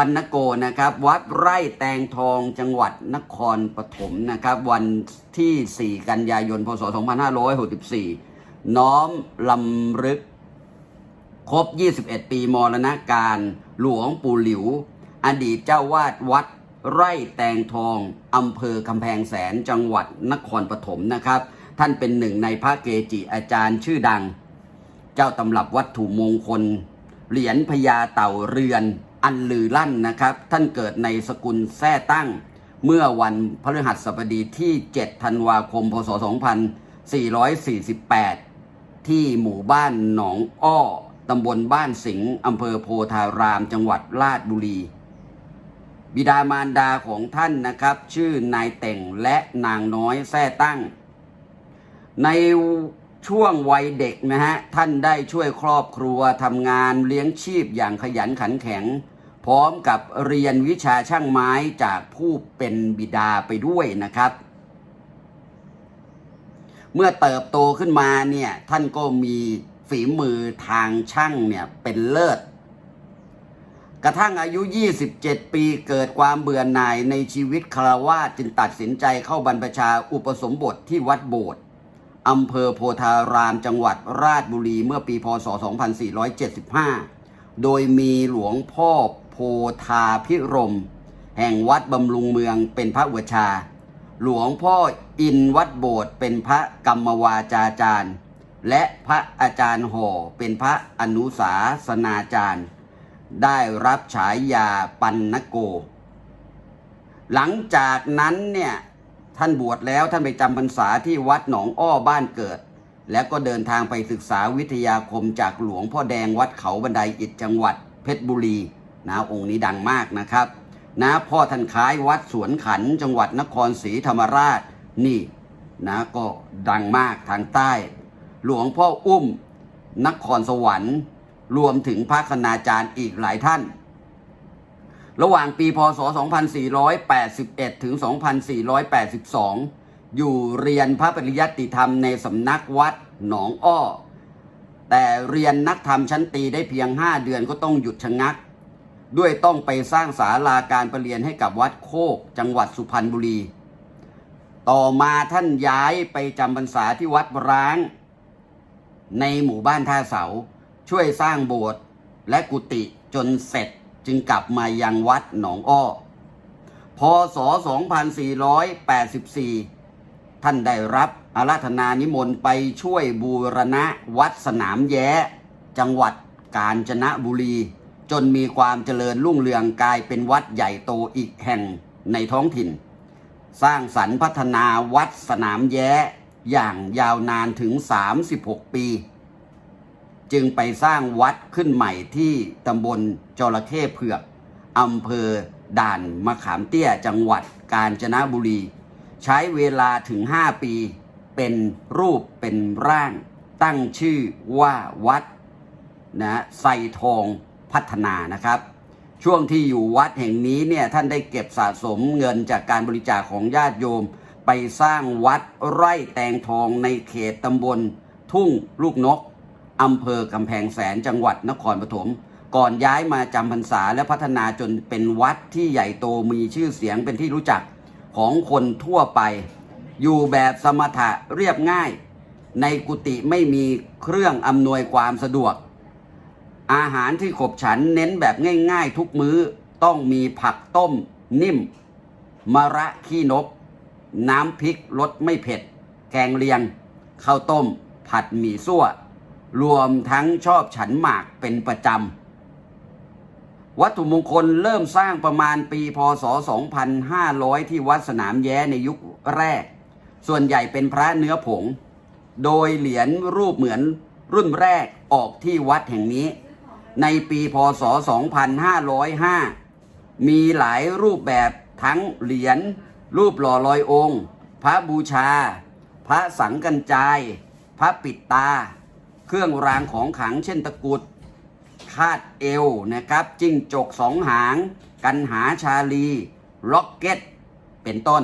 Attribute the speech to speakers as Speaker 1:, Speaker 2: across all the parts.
Speaker 1: ปันนโกนะครับ วัดไร่แตงทองจังหวัดนครปฐมนะครับ วันที่ 4 กันยายนพศ 2564 น้อมลำลึก ครบ 21 ปีมรณการหลวงปู่หลิว อดีตเจ้าวาดวัดไร่แตงทองอำเภอกำแพงแสนจังหวัดนครปฐมนะครับ ท่านเป็นหนึ่งในพระเกจิอาจารย์ชื่อดัง เจ้าตำรับวัตถุมงคล เหรียญพญาเต่าเรือน อันลือลั่นนะครับ ท่านเกิดในสกุลแท้ตั้ง เมื่อวันพฤหัสบดีที่ 7 ธันวาคม พศ 2448 ที่หมู่บ้านหนองอ้อตำบลบ้านสิงห์อำเภอโพธาราม จังหวัดราชบุรี บิดามารดาของท่านนะครับ ชื่อนายเต่งและนางน้อยแท้ตั้ง ใน ช่วงวัยเด็กนะฮะ ท่านได้ช่วยครอบครัวทำงานเลี้ยงชีพอย่างขยันขันแข็ง พร้อมกับเรียนวิชาช่างไม้จากผู้เป็นบิดาไปด้วยนะครับ เมื่อเติบโตขึ้นมาเนี่ย ท่านก็มีฝีมือทางช่างเนี่ยเป็นเลิศ กระทั่งอายุ 27 ปีเกิดความเบื่อหน่ายในชีวิตคารวาสจึงตัดสินใจเข้าบรรพชาอุปสมบทที่วัดโบสถ์ อำเภอโพธารามจังหวัดราชบุรีเมื่อปีพศ 2475 โดยมีหลวงพ่อโพธาพิรม แห่งวัดบำรุงเมืองเป็นพระอุปชา หลวงพ่ออินวัดโบสถ์เป็นพระกรรมวาจาจารย์ และพระอาจารย์ห่อเป็นพระอนุสาสนาจารย์ ได้รับฉายาปันนโก หลังจากนั้นเนี่ย ท่านบวชแล้วท่านไปจำพรรษาที่วัดหนองอ้อบ้านเกิด แล้วก็เดินทางไปศึกษาวิทยาคมจากหลวงพ่อแดงวัดเขาบันไดอิฐจังหวัดเพชรบุรีนะองค์นี้ดังมากนะครับนะพ่อท่านคล้ายวัดสวนขันจังหวัดนครศรีธรรมราชนี่นะก็ดังมากทางใต้ หลวงพ่ออุ้มนครสวรรค์ รวมถึงพระคณาจารย์อีกหลายท่าน ระหว่างปีพศ 2481 ถึง 2482 อยู่เรียนพระปริยัติธรรมในสำนักวัดหนองอ้อ แต่เรียนนักธรรมชั้นตีได้เพียง 5 เดือนก็ต้องหยุดชะงัก ด้วยต้องไปสร้างศาลาการประเรียนให้กับวัดโคก จังหวัดสุพรรณบุรี ต่อมาท่านย้ายไปจำพรรษาที่วัดร้าง ในหมู่บ้านท่าเสา ช่วยสร้างโบสถ์และกุฏิจนเสร็จ จึงกลับมายังวัดหนองอ้อพศ 2484 ท่านได้รับอาราธนานิมนต์ไปช่วยบูรณะวัดสนามแย้ จังหวัดกาญจนบุรี จนมีความเจริญรุ่งเรืองกลายเป็นวัดใหญ่โตอีกแห่งในท้องถิ่น สร้างสรรค์พัฒนาวัดสนามแย้ อย่างยาวนานถึง 36 ปี จึงไปสร้างวัดขึ้นใหม่ที่ตำบลจระเข้เผือกอำเภอด่านมะขามเตี้ยจังหวัดกาญจนบุรี ใช้เวลาถึง 5 ปี เป็นรูปเป็นร่าง ตั้งชื่อว่าวัดนะไซทองพัฒนานะครับ ช่วงที่อยู่วัดแห่งนี้เนี่ยท่านได้เก็บสะสมเงินจากการบริจาคของญาติโยม ไปสร้างวัดไร่แตงทองในเขตตำบลทุ่งลูกนก อำเภอกำแพงแสนจังหวัดนครปฐมก่อนย้ายมาจำพรรษาและพัฒนาจนเป็นวัดที่ใหญ่โตมีชื่อเสียงเป็นที่รู้จักของคนทั่วไป อยู่แบบสมถะเรียบง่าย ในกุฏิไม่มีเครื่องอำนวยความสะดวก อาหารที่ขบฉันเน้นแบบง่าย ๆ ทุกมื้อต้องมีผักต้มนิ่ม มะระขี้นก น้ำพริกรสไม่เผ็ด แกงเลียง ข้าวต้ม ผัดหมี่ซั่ว รวมทั้งชอบฉันหมากเป็นประจำ วัตถุมงคลเริ่มสร้างประมาณปีพศ 2500 ที่วัดสนามแย้ในยุคแรก ส่วนใหญ่เป็นพระเนื้อผง โดยเหรียญรูปเหมือนรุ่นแรกออกที่วัดแห่งนี้ ในปีพศ 2505 มีหลายรูปแบบทั้งเหรียญรูปหล่อลอยองค์ พระบูชา พระสังกัญจาย พระปิดตา เครื่องรางของขลังเช่นตะกุดคาดเอวนะครับ จิ้งจกสองหาง กันหาชาลีล็อกเก็ต เป็นต้น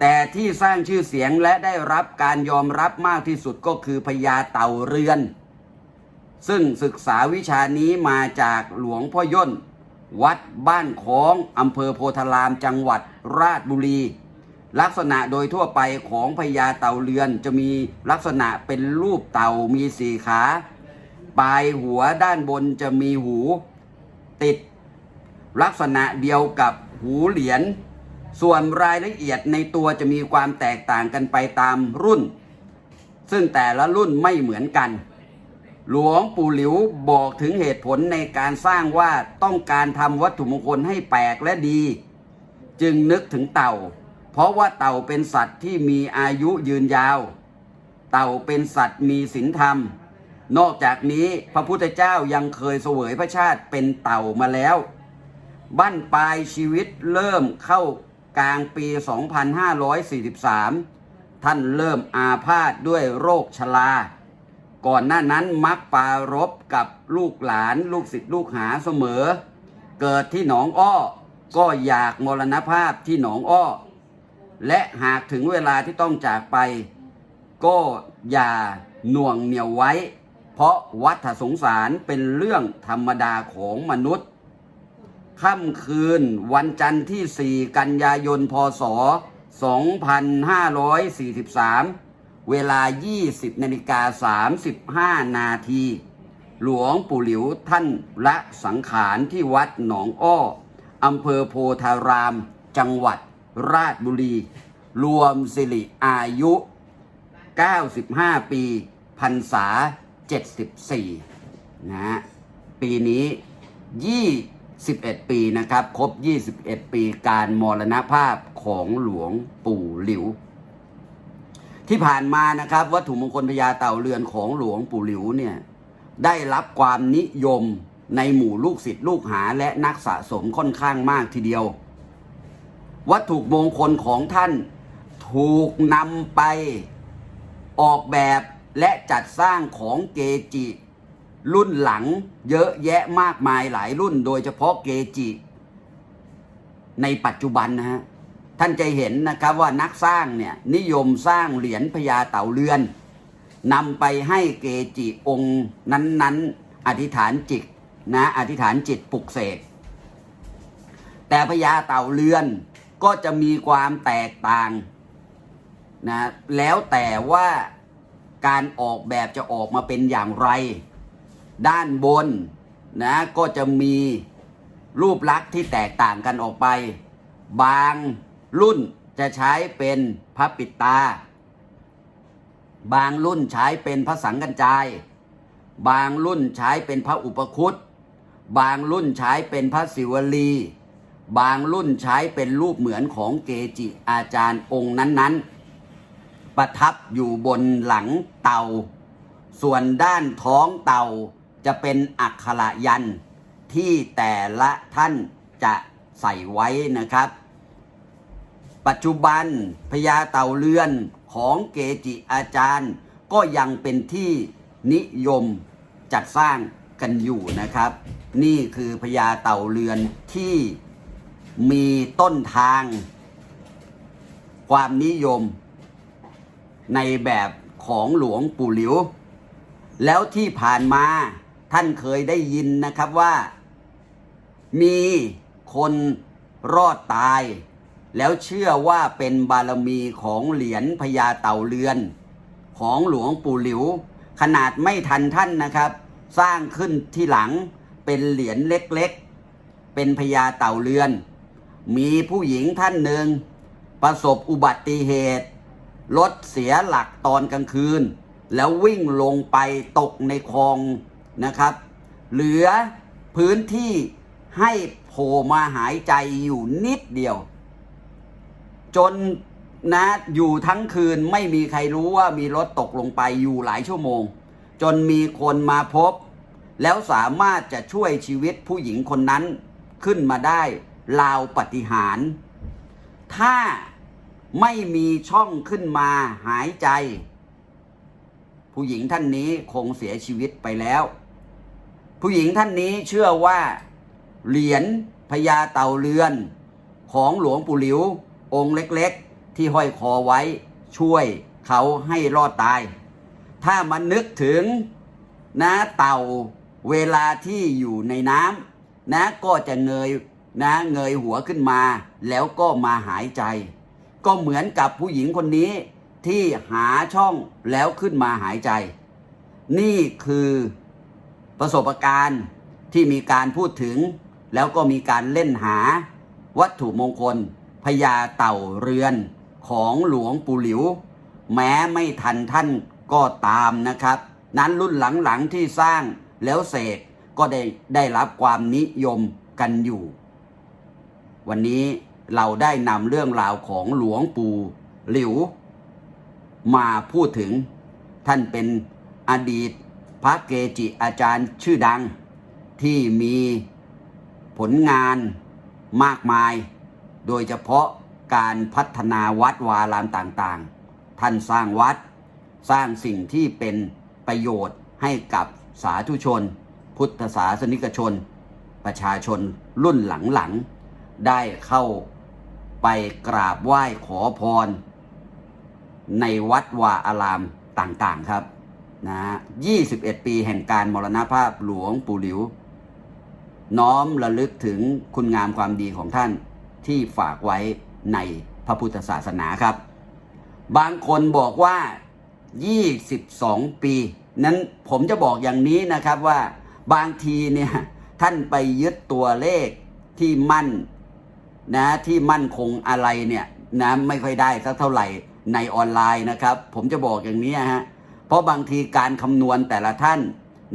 Speaker 1: แต่ที่สร้างชื่อเสียงและได้รับการยอมรับมากที่สุดก็คือพญาเต่าเรือน ซึ่งศึกษาวิชานี้มาจากหลวงพ่อย่น วัดบ้านค้งอำเภอโพธารามจังหวัดราชบุรี ลักษณะโดยทั่วไปของพญาเต่าเรือนจะมีลักษณะเป็นรูปเต่ามีสี่ขา ปลายหัวด้านบนจะมีหูติด ลักษณะเดียวกับหูเหรียญ ส่วนรายละเอียดในตัวจะมีความแตกต่างกันไปตามรุ่น ซึ่งแต่ละรุ่นไม่เหมือนกัน หลวงปู่หลิวบอกถึงเหตุผลในการสร้างว่าต้องการทำวัตถุมงคลให้แปลกและดี จึงนึกถึงเต่า เพราะว่าเต่าเป็นสัตว์ที่มีอายุยืนยาว เต่าเป็นสัตว์มีศีลธรรม นอกจากนี้พระพุทธเจ้ายังเคยเสวยพระชาติเป็นเต่ามาแล้ว บั้นปลายชีวิตเริ่มเข้ากลางปี 2543 ท่านเริ่มอาพาธด้วยโรคชรา ก่อนหน้านั้นมักปารบกับลูกหลานลูกศิษย์ลูกหาเสมอ เกิดที่หนองอ้อ ก็อยากมรณภาพที่หนองอ้อ และหากถึงเวลาที่ต้องจากไป ก็อย่าหน่วงเหนียวไว้ เพราะวัฏสงสารเป็นเรื่องธรรมดาของมนุษย์ ค่ำคืนวันจันทร์ที่ 4 กันยายน พศ 2543 เวลา 20นาฬิกา35 นาที หลวงปู่หลิวท่านละสังขารที่วัดหนองอ้ออำเภอโพธาราม จังหวัด ราชบุรี รวมสิริอายุ 95 ปีพรรษา 74 นะฮะปีนี้21ปีนะครับ ครบ 21 ปีการมรณภาพของหลวงปู่หลิว ที่ผ่านมานะครับ วัตถุมงคลพญาเต่าเรือนของหลวงปู่หลิวเนี่ยได้รับความนิยมในหมู่ลูกศิษย์ลูกหาและนักสะสมค่อนข้างมากทีเดียว วัตถุมงคลของท่าน ถูกนำไปออกแบบและจัดสร้างของเกจิ รุ่นหลังเยอะแยะมากมายหลายรุ่น โดยเฉพาะเกจิ ในปัจจุบันนะฮะท่านจะเห็นนะครับว่านักสร้างเนี่ยนิยมสร้างเหรียญพญาเต่าเรือนนำไปให้เกจิองค์นั้น ๆ อธิษฐานจิตนะอธิษฐานจิตปลุกเสกแต่พญาเต่าเรือน ก็จะมีความแตกต่างนะแล้วแต่ว่าการออกแบบจะออกมาเป็นอย่างไร ด้านบนนะก็จะมีรูปลักษณ์ที่แตกต่างกันออกไป บางรุ่นจะใช้เป็นพระปิดตา บางรุ่นใช้เป็นพระสังกัญจาย บางรุ่นใช้เป็นพระอุปคุตบางรุ่นใช้เป็นพระศิวลี บางรุ่นใช้เป็นรูปเหมือนของเกจิอาจารย์องค์นั้นๆ ประทับอยู่บนหลังเต่า ส่วนด้านท้องเต่าจะเป็นอักขระยันที่แต่ละท่านจะใส่ไว้นะครับ ปัจจุบันพญาเต่าเรือนของเกจิอาจารย์ ก็ยังเป็นที่นิยมจัดสร้างกันอยู่นะครับ นี่คือพญาเต่าเรือนที่ มีต้นทาง ความนิยม ในแบบของหลวงปู่หลิว แล้วที่ผ่านมาท่านเคยได้ยินนะครับว่า มีคนรอดตาย แล้วเชื่อว่าเป็นบารมีของเหรียญพญาเต่าเรือน ของหลวงปู่หลิว ขนาดไม่ทันท่านนะครับ สร้างขึ้นที่หลังเป็นเหรียญเล็กๆ เป็นพญาเต่าเรือน มีผู้หญิงท่านหนึ่ง ประสบอุบัติเหตุ รถเสียหลักตอนกลางคืน แล้ววิ่งลงไปตกในคลองนะครับ เหลือพื้นที่ให้โผล่มาหายใจอยู่นิดเดียว จนนะอยู่ทั้งคืนไม่มีใครรู้ว่ามีรถตกลงไปอยู่หลายชั่วโมง จนมีคนมาพบ แล้วสามารถจะช่วยชีวิตผู้หญิงคนนั้นขึ้นมาได้ ราวปฏิหาร ถ้าไม่มีช่องขึ้นมาหายใจ ผู้หญิงท่านนี้คงเสียชีวิตไปแล้ว ผู้หญิงท่านนี้เชื่อว่า เหรียญพญาเต่าเรือน ของหลวงปู่หลิว องค์เล็กๆ ที่ห้อยคอไว้ช่วยเขาให้รอดตาย ถ้ามันนึกถึงนะเต่าเวลาที่อยู่ในน้ำนะก็จะเงย นะเงยหัวขึ้นมา แล้วก็มาหายใจ ก็เหมือนกับผู้หญิงคนนี้ที่หาช่องแล้วขึ้นมาหายใจ นี่คือประสบการณ์ที่มีการพูดถึง แล้วก็มีการเล่นหาวัตถุมงคลพญาเต่าเรือนของหลวงปู่หลิว แม้ไม่ทันท่านก็ตามนะครับ นั้นรุ่นหลังๆที่สร้างแล้วเสกก็ได้ได้รับความนิยมกันอยู่ วันนี้เราได้นำเรื่องราวของหลวงปู่หลิว มาพูดถึงท่านเป็นอดีตพระเกจิอาจารย์ชื่อดัง ที่มีผลงานมากมาย โดยเฉพาะการพัฒนาวัดวารามต่างๆ ท่านสร้างวัด สร้างสิ่งที่เป็นประโยชน์ให้กับสาธุชน พุทธศาสนิกชน ประชาชนรุ่นหลังๆ ได้เข้าไปกราบไหว้ขอพร ในวัดวาอารามต่างๆครับนะ21 ปีแห่งการมรณภาพหลวงปู่หลิว น้อมระลึกถึงคุณงามความดีของท่านที่ฝากไว้ในพระพุทธศาสนาครับ บางคนบอกว่า 22 ปี นั้นผมจะบอกอย่างนี้นะครับว่าบางทีเนี่ยท่านไปยึดตัวเลขที่มั่น นะที่มั่นคงอะไรเนี่ยนะไม่ค่อยได้สักเท่าไหร่ในออนไลน์นะครับ ผมจะบอกอย่างนี้ฮะเพราะบางทีการคำนวณแต่ละท่าน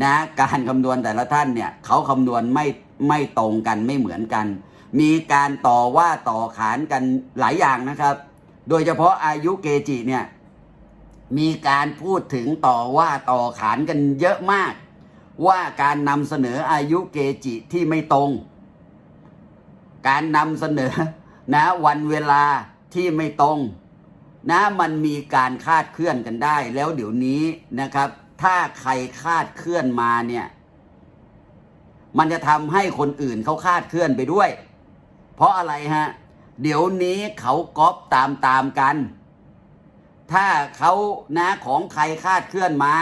Speaker 1: นะการคำนวณแต่ละท่านเนี่ยเขาคำนวณไม่ไม่ตรงกันไม่เหมือนกัน มีการต่อว่าต่อขานกันหลายอย่างนะครับ โดยเฉพาะอายุเกจิเนี่ยมีการพูดถึงต่อว่าต่อขานกันเยอะมาก ว่าการนำเสนออายุเกจิที่ไม่ตรง การนำเสนอนะวันเวลาที่ไม่ตรงนะมันมีการคาดเคลื่อนกันได้ แล้วเดี๋ยวนี้นะครับ ถ้าใครคาดเคลื่อนมาเนี่ย มันจะทำให้คนอื่นเขาคาดเคลื่อนไปด้วย เพราะอะไรฮะ เดี๋ยวนี้เขาก๊อปตามตามกัน ถ้าเขานะของใครคาดเคลื่อนมา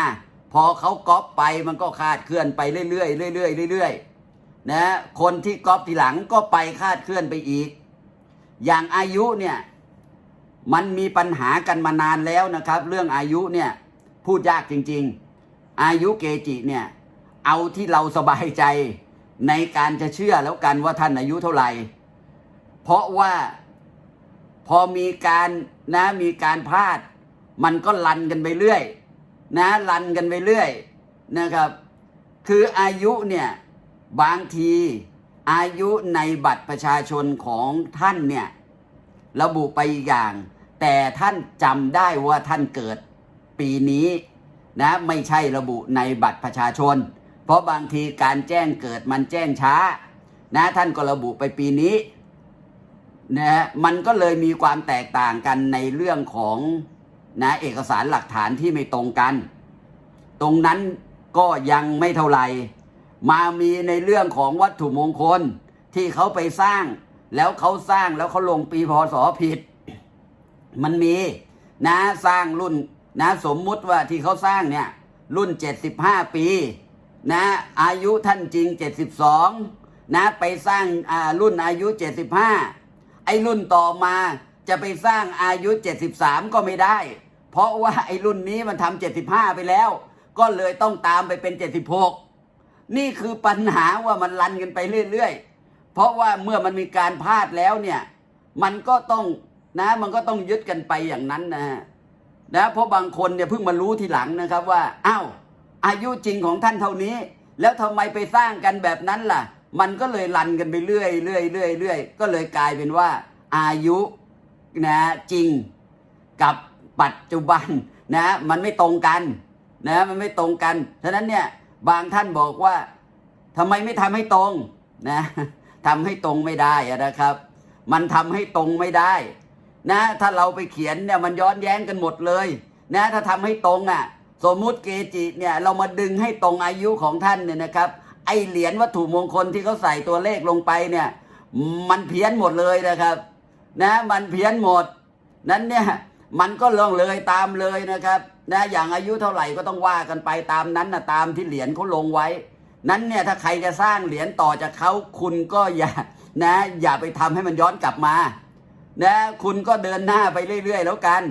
Speaker 1: พอเขาก๊อปไปมันก็คาดเคลื่อนไปเรื่อยๆเรื่อยๆเรื่อยๆ นะคนที่ก๊อปทีหลังก็ไปคาดเคลื่อนไปอีก อย่างอายุเนี่ยมันมีปัญหากันมานานแล้วนะครับ เรื่องอายุเนี่ยพูดยากจริง ๆ อายุเกจิเนี่ยเอาที่เราสบายใจในการจะเชื่อแล้วกันว่าท่านอายุเท่าไหร่ เพราะว่าพอมีการนะมีการพลาด มันก็ลันกันไปเรื่อย นะลันกันไปเรื่อยนะครับ คืออายุเนี่ย บางทีอายุในบัตรประชาชนของท่านเนี่ย ระบุไปอย่าง แต่ท่านจำได้ว่าท่านเกิดปีนี้นะไม่ใช่ระบุในบัตรประชาชน เพราะบางทีการแจ้งเกิดมันแจ้งช้า นะท่านก็ระบุไปปีนี้นะมันก็เลยมีความแตกต่างกันในเรื่องของนะเอกสารหลักฐานที่ไม่ตรงกัน ตรงนั้นก็ยังไม่เท่าไหร่ มามีในเรื่องของวัตถุมงคลที่เขาไปสร้าง แล้วเขาสร้างแล้วเขาลงปีพศผิด มันมีนะสร้างรุ่นนะสมมุติว่าที่เขาสร้างเนี่ย รุ่น 75 ปี นะ อายุท่านจริง 72 นะ ไปสร้างอ่ารุ่นอายุ 75 ไอ้รุ่นต่อมาจะไปสร้างอายุ 73 ก็ไม่ได้ เพราะว่าไอ้รุ่นนี้มันทำ75 ไปแล้ว ก็เลยต้องตามไปเป็น 76 นี่คือปัญหาว่ามันรันกันไปเรื่อยๆ เพราะว่าเมื่อมันมีการพลาดแล้วเนี่ย มันก็ต้องนะมันก็ต้องยึดกันไปอย่างนั้นนะฮะนะเพราะบางคนเนี่ยเพิ่งมารู้ทีหลังนะครับว่าอ้าวอายุจริงของท่านเท่านี้ แล้วทำไมไปสร้างกันแบบนั้นล่ะ มันก็เลยรันกันไปเรื่อยเรื่อยเรื่อยเรื่อยก็เลยกลายเป็นว่า อายุนะจริงกับปัจจุบันนะมันไม่ตรงกันนะมันไม่ตรงกันฉะนั้นเนี่ย บางท่านบอกว่าทำไมไม่ทำให้ตรงนะทำให้ตรงไม่ได้นะครับ มันทำให้ตรงไม่ได้ นะ ถ้าเราไปเขียนเนี่ยมันย้อนแย้งกันหมดเลย นะ ถ้าทำให้ตรงอะ สมมุติเกจิเนี่ย เรามาดึงให้ตรงอายุของท่านเนี่ยนะครับ ไอเหรียญวัตถุมงคลที่เขาใส่ตัวเลขลงไปเนี่ย มันเพี้ยนหมดเลยนะครับ นะ มันเพี้ยนหมด นั้นเนี่ย มันก็ล่องเลยตามเลยนะครับนะอย่างอายุเท่าไหร่ก็ต้องว่ากันไปตามนั้นนะตามที่เหรียญเขาลงไว้ นั้นเนี่ยถ้าใครจะสร้างเหรียญต่อจากเขาคุณก็อย่านะ อย่าไปทำให้มันย้อนกลับมานะคุณก็เดินหน้าไปเรื่อย ๆ แล้วกัน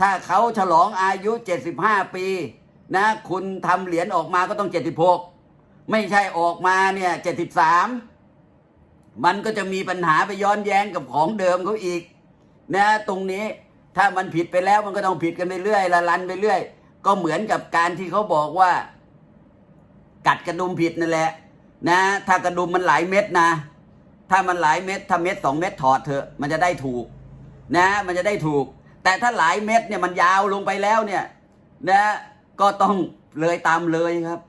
Speaker 1: ถ้าเขาฉลองอายุ 75 ปี นะ คุณทำเหรียญออกมาก็ต้อง 76 ไม่ใช่ออกมาเนี่ย 73 มันก็จะมีปัญหาไปย้อนแย้งกับของเดิมเขาอีก นะตรงนี้ ถ้ามันผิดไปแล้วมันก็ต้องผิดกันไปเรื่อยละลันไปเรื่อย ก็เหมือนกับการที่เขาบอกว่า กัดกระดุมผิดนั่นแหละ นะ ถ้ากระดุมมันหลายเม็ดนะ ถ้ามันหลายเม็ดถ้าเม็ดสองเม็ดถอดเถอะมันจะได้ถูก นะ มันจะได้ถูก แต่ถ้าหลายเม็ดเนี่ยมันยาวลงไปแล้วเนี่ย นะ ก็ต้องเลยตามเลยครับ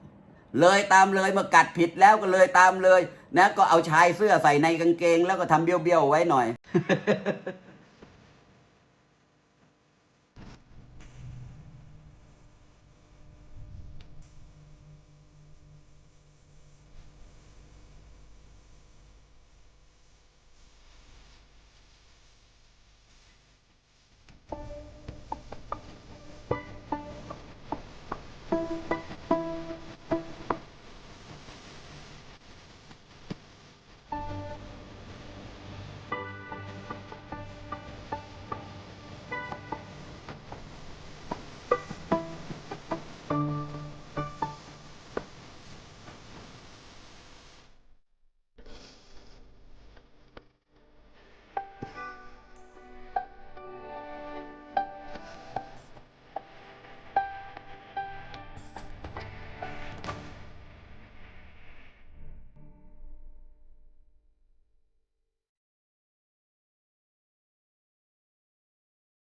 Speaker 1: เลยตามเลยเมื่อกัดผิดแล้วก็เลยตามเลย นะ ก็เอาชายเสื้อใส่ในกางเกง แล้วก็ทำเบี้ยวๆไว้หน่อย